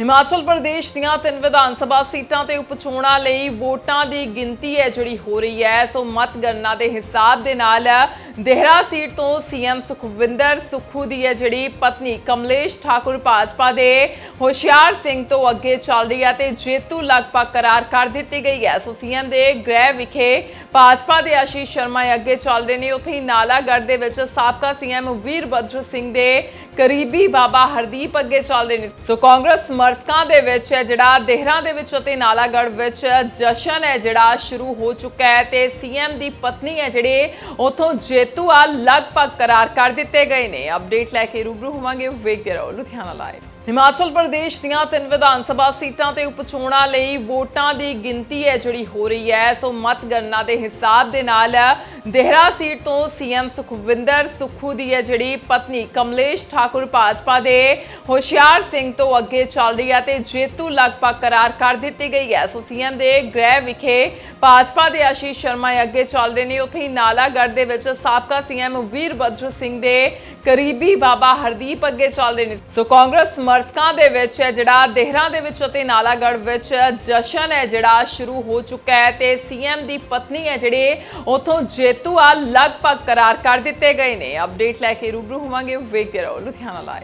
ਹਿਮਾਚਲ ਪ੍ਰਦੇਸ਼ ਦੀਆਂ ਤਿੰਨ ਵਿਧਾਨ ਸਭਾ ਸੀਟਾਂ ਤੇ ਉਪਚੋਣਾਂ ਲਈ ਵੋਟਾਂ ਦੀ ਗਿਣਤੀ ਹੈ ਜਿਹੜੀ ਹੋ ਰਹੀ ਹੈ, ਸੋ ਮਤਗਣਨਾ ਦੇ ਹਿਸਾਬ ਦੇ ਨਾਲ ਦੇਹਰਾ ਸੀਟ ਤੋਂ ਸੀਐਮ ਸੁਖਵਿੰਦਰ ਸੁੱਖੂ ਦੀ ਹੈ ਜਿਹੜੀ ਪਤਨੀ ਕਮਲੇਸ਼ ਠਾਕੁਰ ਭਾਜਪਾ ਦੇ ਹੁਸ਼ਿਆਰ ਸਿੰਘ ਤੋਂ ਅੱਗੇ ਚੱਲ ਰਹੀ ਹੈ ਤੇ ਜੇਤੂ ਲਗਭਗ ਕਰਾਰ ਕਰ ਦਿੱਤੀ ਗਈ ਹੈ। ਸੋ ਸੀਐਮ ਦੇ ਗ੍ਰਹਿ ਵਿਖੇ ਭਾਜਪਾ ਦੇ ਆਸ਼ੀਸ਼ ਸ਼ਰਮਾ ਅੱਗੇ ਚੱਲ ਰਹੇ ਨੇ। ਉੱਥੇ ਹੀ ਨਾਲਾਗੜ੍ਹ ਦੇ ਵਿੱਚ ਸਾਬਕਾ ਸੀਐਮ ਵੀਰਭੱਦਰ ਸਿੰਘ ਦੇ ਕਰੀਬੀ ਬਾਬਾ ਹਰਦੀਪ ਅੱਗੇ ਚੱਲ ਰਹੇ ਨੇ। ਸੋ ਕਾਂਗਰਸ ਸਮਰਥਕਾਂ ਦੇ ਵਿੱਚ ਜਿਹੜਾ ਦੇਹਰਾ ਦੇ ਵਿੱਚ ਅਤੇ ਨਾਲਾਗੜ੍ਹ ਵਿੱਚ ਜਸ਼ਨ ਹੈ ਜਿਹੜਾ ਸ਼ੁਰੂ ਹੋ ਚੁੱਕਾ ਹੈ ਤੇ ਸੀਐਮ ਦੀ ਪਤਨੀ ਹੈ ਜਿਹੜੇ ਉਥੋਂ ਜੇਤੂ ਆ ਲਗਭਗ ਕਰਾਰ ਕਰ ਦਿੱਤੇ ਗਏ ਨੇ। ਅਪਡੇਟ ਲੈ ਕੇ ਰੂਬਰੂ ਹੋਵਾਂਗੇ ਵੇਖਦੇ ਰਹੋ ਲੁਧਿਆਣਾ ਲਾਈਵ। ਹਿਮਾਚਲ ਪ੍ਰਦੇਸ਼ ਦੀਆਂ ਤਿੰਨ ਵਿਧਾਨ ਸਭਾ ਸੀਟਾਂ ਤੇ ਉਪਚੋਣਾਂ ਲਈ ਵੋਟਾਂ ਦੀ ਗਿਣਤੀ ਹੈ ਜਿਹੜੀ ਹੋ ਰਹੀ ਹੈ, ਸੋ ਮਤਗਣਨਾ ਦੇ ਹਿਸਾਬ ਦੇ ਨਾਲ ਦੇਹਰਾ ਸੀਟ ਤੋਂ ਸੀਐਮ ਸੁਖਵਿੰਦਰ ਸੁੱਖੂ ਦੀ ਹੈ ਜਿਹੜੀ ਪਤਨੀ ਕਮਲੇਸ਼ ਠਾਕੁਰ ਭਾਜਪਾ ਦੇ ਹੁਸ਼ਿਆਰ ਸਿੰਘ ਤੋਂ ਅੱਗੇ ਚੱਲ ਰਹੀ ਹੈ ਤੇ ਜੇਤੂ ਲਗਭਗ ਕਰਾਰ ਕਰ ਦਿੱਤੀ ਗਈ ਹੈ। ਸੋ ਸੀਐਮ ਦੇ ਗ੍ਰਹਿ ਵਿਖੇ ਭਾਜਪਾ ਦੇ ਆਸ਼ੀਸ਼ ਸ਼ਰਮਾ ਅੱਗੇ ਚੱਲਦੇ ਨੇ। ਉੱਥੇ ਹੀ ਨਾਲਾਗੜ੍ਹ ਦੇ ਵਿੱਚ ਸਾਬਕਾ ਸੀਐਮ ਵੀਰਭੱਦਰ ਸਿੰਘ ਦੇ ਕਰੀਬੀ ਬਾਬਾ ਹਰਦੀਪ ਅੱਗੇ ਚੱਲਦੇ ਨੇ। ਸੋ ਕਾਂਗਰਸ ਸਮਰਥਕਾਂ ਦੇ ਵਿੱਚ ਜਿਹੜਾ ਦੇਹਰਾ ਦੇ ਵਿੱਚ ਅਤੇ ਨਾਲਾਗੜ੍ਹ ਵਿੱਚ ਜਸ਼ਨ ਹੈ ਜਿਹੜਾ ਸ਼ੁਰੂ ਹੋ ਚੁੱਕਾ ਹੈ ਤੇ ਸੀਐਮ ਦੀ ਪਤਨੀ ਹੈ ਜਿਹੜੇ ਉਥੋਂ ਜੇਤੂ ਆ ਲਗਭਗ ਕਰਾਰ ਕਰ ਦਿੱਤੇ ਗਏ ਨੇ। ਅਪਡੇਟ ਲੈ ਕੇ ਰੂਬਰੂ ਹੋਵਾਂਗੇ ਵੇਖਦੇ ਰਹੋ ਲੁਧਿਆਣਾ ਲਾਈਵ